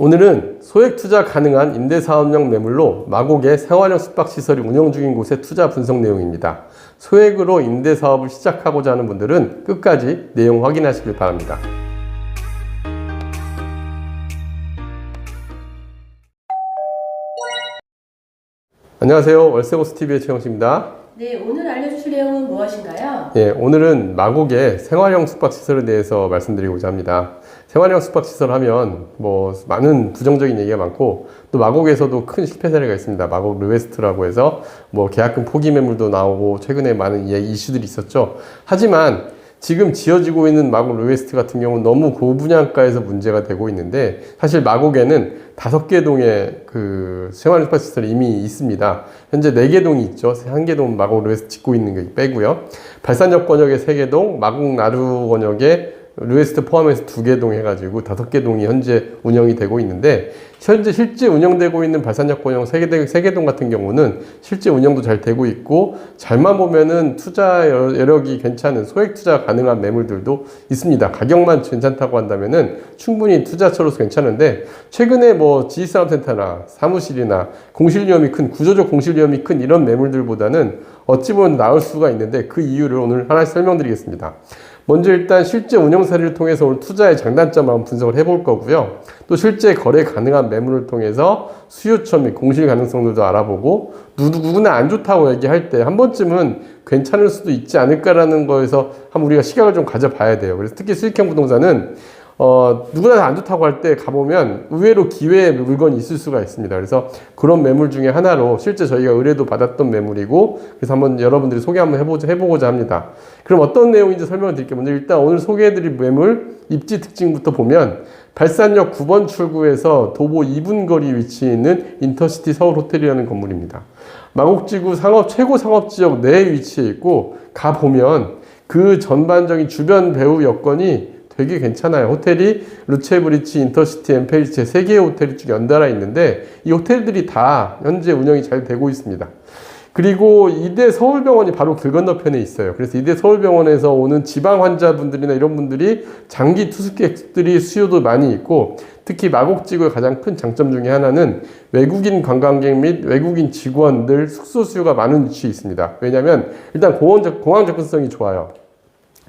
오늘은 소액 투자 가능한 임대사업용 매물로 마곡의 생활형 숙박시설이 운영 중인 곳의 투자 분석 내용입니다. 소액으로 임대사업을 시작하고자 하는 분들은 끝까지 내용 확인하시길 바랍니다. 안녕하세요. 월세고스TV의 최영식입니다. 네, 오늘 내용은 무엇인가요? 예, 오늘은 마곡의 생활형 숙박시설에 대해서 말씀드리고자 합니다. 생활형 숙박시설 하면 뭐 많은 부정적인 얘기가 많고 또 마곡에서도 큰 실패 사례가 있습니다. 마곡 르웨스트라고 해서 뭐 계약금 포기 매물도 나오고 최근에 많은 예, 이슈들이 있었죠. 하지만 지금 지어지고 있는 마곡 르웨스트 같은 경우는 너무 고분양가에서 문제가 되고 있는데 사실 마곡에는 다섯 개 동의 그 생활 숙박 시설이 이미 있습니다. 현재 네 개 동이 있죠. 한 개동 마곡 르웨스트 짓고 있는 거 빼고요. 발산역 권역에 세 개 동, 마곡 나루 권역에 루에스트 포함해서 두 개 동 해가지고 다섯 개 동이 현재 운영이 되고 있는데 현재 실제 운영되고 있는 발산역 권역 세개동 같은 경우는 실제 운영도 잘 되고 있고 잘만 보면은 투자 여력이 괜찮은 소액 투자 가능한 매물들도 있습니다. 가격만 괜찮다고 한다면은 충분히 투자처로서 괜찮은데 최근에 뭐 지식산업센터나 사무실이나 공실 위험이 큰 구조적 공실 위험이 큰 이런 매물들보다는 어찌 보면 나을 수가 있는데 그 이유를 오늘 하나씩 설명드리겠습니다. 먼저 일단 실제 운영 사례를 통해서 오늘 투자의 장단점을 한번 분석을 해볼 거고요. 또 실제 거래 가능한 매물을 통해서 수요처 및 공실 가능성들도 알아보고 누구 누구나 안 좋다고 얘기할 때 한 번쯤은 괜찮을 수도 있지 않을까라는 거에서 한번 우리가 시각을 좀 가져봐야 돼요. 그래서 특히 수익형 부동산은 어, 누구나 다 안 좋다고 할 때 가보면 의외로 기회의 물건이 있을 수가 있습니다. 그래서 그런 매물 중에 하나로 실제 저희가 의뢰도 받았던 매물이고 그래서 한번 여러분들이 소개 한번 해보자, 해보고자 합니다. 그럼 어떤 내용인지 설명을 드릴게요. 먼저 일단 오늘 소개해드릴 매물 입지 특징부터 보면 발산역 9번 출구에서 도보 2분 거리 위치해 있는 인터시티 서울 호텔이라는 건물입니다. 마곡지구 상업 최고 상업 지역 내에 위치해 있고 가 보면 그 전반적인 주변 배후 여건이 되게 괜찮아요. 호텔이 루체브리치, 인터시티, 엠페리체 세 개의 호텔이 쭉 연달아 있는데 이 호텔들이 다 현재 운영이 잘 되고 있습니다. 그리고 이대 서울병원이 바로 길 건너편에 있어요. 그래서 이대 서울병원에서 오는 지방 환자분들이나 이런 분들이 장기 투숙객들이 수요도 많이 있고 특히 마곡지구의 가장 큰 장점 중에 하나는 외국인 관광객 및 외국인 직원들 숙소 수요가 많은 위치에 있습니다. 왜냐하면 일단 공항 접근성이 좋아요.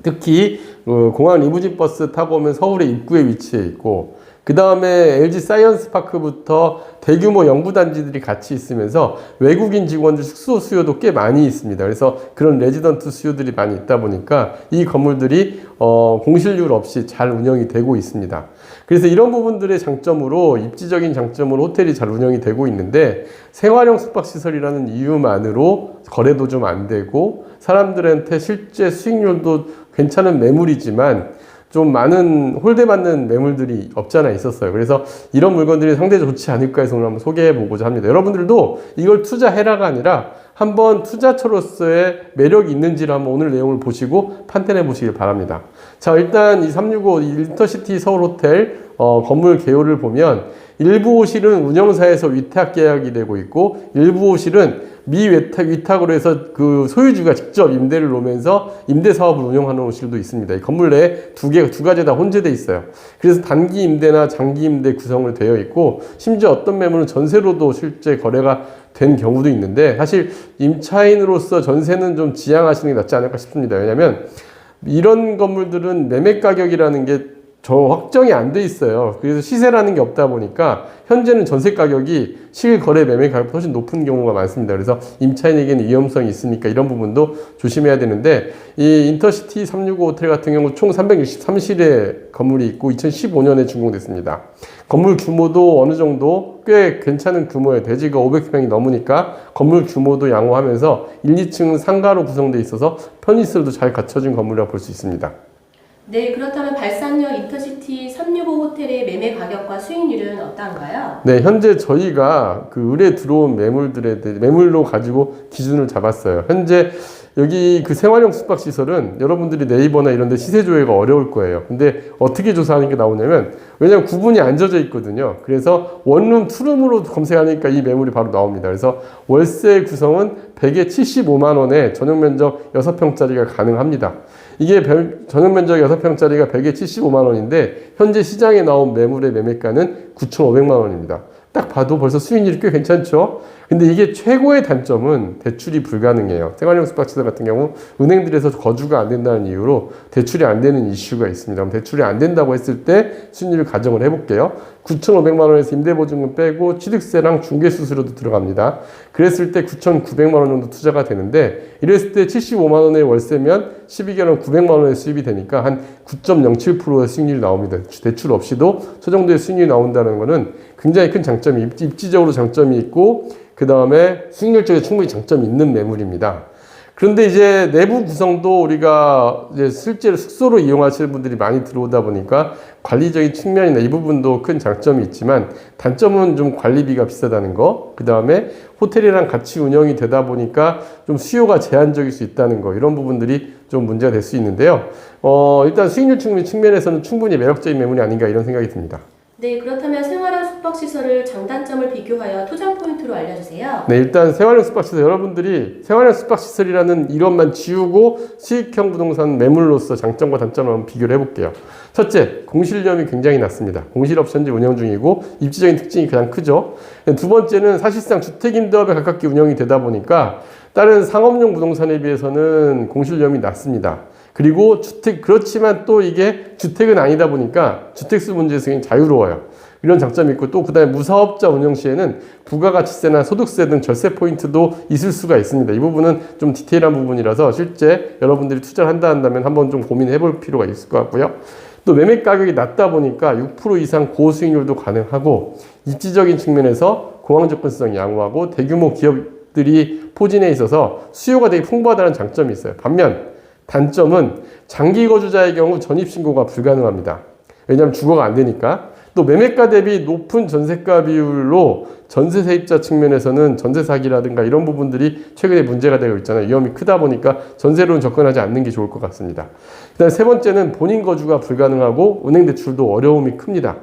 특히 어, 공항 리무진 버스 타고 오면 서울의 입구에 위치해 있고 그 다음에 LG 사이언스 파크부터 대규모 연구단지들이 같이 있으면서 외국인 직원들 숙소 수요도 꽤 많이 있습니다. 그래서 그런 레지던트 수요들이 많이 있다 보니까 이 건물들이 어, 공실률 없이 잘 운영이 되고 있습니다. 그래서 이런 부분들의 장점으로 입지적인 장점으로 호텔이 잘 운영이 되고 있는데 생활형 숙박시설이라는 이유만으로 거래도 좀 안 되고 사람들한테 실제 수익률도 괜찮은 매물이지만 좀 많은 홀대받는 매물들이 없잖아 있었어요. 그래서 이런 물건들이 상당히 좋지 않을까 해서 오늘 한번 소개해 보고자 합니다. 여러분들도 이걸 투자해라가 아니라 한번 투자처로서의 매력이 있는지를 한번 오늘 내용을 보시고 판단해 보시길 바랍니다. 자, 일단 이 365 인터시티 서울 호텔 어, 건물 개요를 보면 일부 호실은 운영사에서 위탁 계약이 되고 있고 일부 호실은 미 위탁 위탁으로 해서 그 소유주가 직접 임대를 놓으면서 임대 사업을 운영하는 호실도 있습니다. 이 건물 내에 두 개, 두 가지 다 혼재돼 있어요. 그래서 단기 임대나 장기 임대 구성을 되어 있고 심지어 어떤 매물은 전세로도 실제 거래가 된 경우도 있는데 사실 임차인으로서 전세는 좀 지양하시는 게 낫지 않을까 싶습니다. 왜냐하면 이런 건물들은 매매 가격이라는 게 저 확정이 안 돼 있어요. 그래서 시세라는 게 없다 보니까 현재는 전세 가격이 실거래 매매 가격보다 훨씬 높은 경우가 많습니다. 그래서 임차인에게는 위험성이 있으니까 이런 부분도 조심해야 되는데 이 인터시티 365 호텔 같은 경우 총 363실의 건물이 있고 2015년에 준공됐습니다. 건물 규모도 어느 정도 꽤 괜찮은 규모의 대지가 500평이 넘으니까 건물 규모도 양호하면서 1, 2층 상가로 구성되어 있어서 편의시설도 잘 갖춰진 건물이라고 볼 수 있습니다. 네, 그렇다면 발산역 인터시티 365 호텔의 매매 가격과 수익률은 어떠한가요? 네, 현재 저희가 그 의뢰 들어온 매물들에 대해 매물로 가지고 기준을 잡았어요. 현재 여기 그 생활형 숙박 시설은 여러분들이 네이버나 이런 데 시세 조회가 어려울 거예요. 근데 어떻게 조사하는 게 나오냐면, 왜냐면 구분이 안 져져 있거든요. 그래서 원룸, 투룸으로 검색하니까 이 매물이 바로 나옵니다. 그래서 월세 구성은 100에 75만 원에 전용 면적 6평짜리가 가능합니다. 이게 별- 전용 면적 6평짜리가 100에 75만 원인데 현재 시장에 나온 매물의 매매가는 9,500만 원입니다. 딱 봐도 벌써 수익률이 꽤 괜찮죠? 근데 이게 최고의 단점은 대출이 불가능해요. 생활용 숙박시설 같은 경우 은행들에서 거주가 안 된다는 이유로 대출이 안 되는 이슈가 있습니다. 대출이 안 된다고 했을 때 수익률을 가정을 해볼게요. 9,500만 원에서 임대보증금 빼고 취득세랑 중개수수료도 들어갑니다. 그랬을 때 9,900만 원 정도 투자가 되는데 이랬을 때 75만 원의 월세면 12개월은 900만 원의 수입이 되니까 한 9.07%의 수익률이 나옵니다. 대출 없이도 저 정도의 수익률이 나온다는 거는 굉장히 큰 장점이 입- 입지적으로 장점이 있고 그 다음에 수익률 쪽에 충분히 장점이 있는 매물입니다. 그런데 이제 내부 구성도 우리가 이제 실제로 숙소로 이용하시는 분들이 많이 들어오다 보니까 관리적인 측면이나 이 부분도 큰 장점이 있지만 단점은 좀 관리비가 비싸다는 거, 그 다음에 호텔이랑 같이 운영이 되다 보니까 좀 수요가 제한적일 수 있다는 거, 이런 부분들이 좀 문제가 될 수 있는데요. 어, 일단 수익률 측면, 측면에서는 충분히 매력적인 매물이 아닌가 이런 생각이 듭니다. 네, 그렇다면 생활한 숙박시설을 장단점을 비교하여 투자 포인트로 알려주세요. 네, 일단 생활형 숙박시설 여러분들이 생활형 숙박시설이라는 이론만 지우고 수익형 부동산 매물로서 장점과 단점을 한번 비교를 해볼게요. 첫째, 공실률이 굉장히 낮습니다. 공실업 현재 운영 중이고 입지적인 특징이 가장 크죠. 두 번째는 사실상 주택임대업에 가깝게 운영이 되다 보니까 다른 상업용 부동산에 비해서는 공실률이 낮습니다. 그리고 주택 그렇지만 또 이게 주택은 아니다 보니까 주택수 문제에서 자유로워요. 이런 장점이 있고 또 그다음에 무사업자 운영 시에는 부가가치세나 소득세 등 절세 포인트도 있을 수가 있습니다. 이 부분은 좀 디테일한 부분이라서 실제 여러분들이 투자를 한다 한다면 한번 좀 고민해 볼 필요가 있을 것 같고요. 또 매매 가격이 낮다 보니까 6% 이상 고수익률도 가능하고 입지적인 측면에서 공항 접근성이 양호하고 대규모 기업들이 포진해 있어서 수요가 되게 풍부하다는 장점이 있어요. 반면 단점은 장기 거주자의 경우 전입신고가 불가능합니다. 왜냐하면 주거가 안 되니까. 또 매매가 대비 높은 전세가 비율로 전세 세입자 측면에서는 전세 사기라든가 이런 부분들이 최근에 문제가 되고 있잖아요. 위험이 크다 보니까 전세로는 접근하지 않는 게 좋을 것 같습니다. 그다음 세 번째는 본인 거주가 불가능하고 은행 대출도 어려움이 큽니다.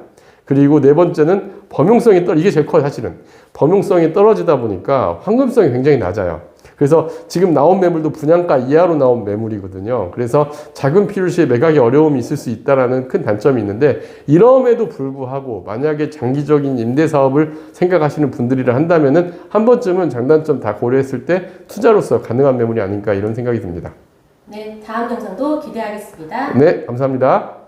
그리고 네 번째는 범용성이 떨 이게 제일 커요 사실은 범용성이 떨어지다 보니까 황금성이 굉장히 낮아요. 그래서 지금 나온 매물도 분양가 이하로 나온 매물이거든요. 그래서 작은 필요 시에 매각에 어려움이 있을 수 있다라는 큰 단점이 있는데 이럼에도 불구하고 만약에 장기적인 임대 사업을 생각하시는 분들이라 한다면은 한 번쯤은 장단점 다 고려했을 때 투자로서 가능한 매물이 아닌가 이런 생각이 듭니다. 네, 다음 영상도 기대하겠습니다. 네, 감사합니다.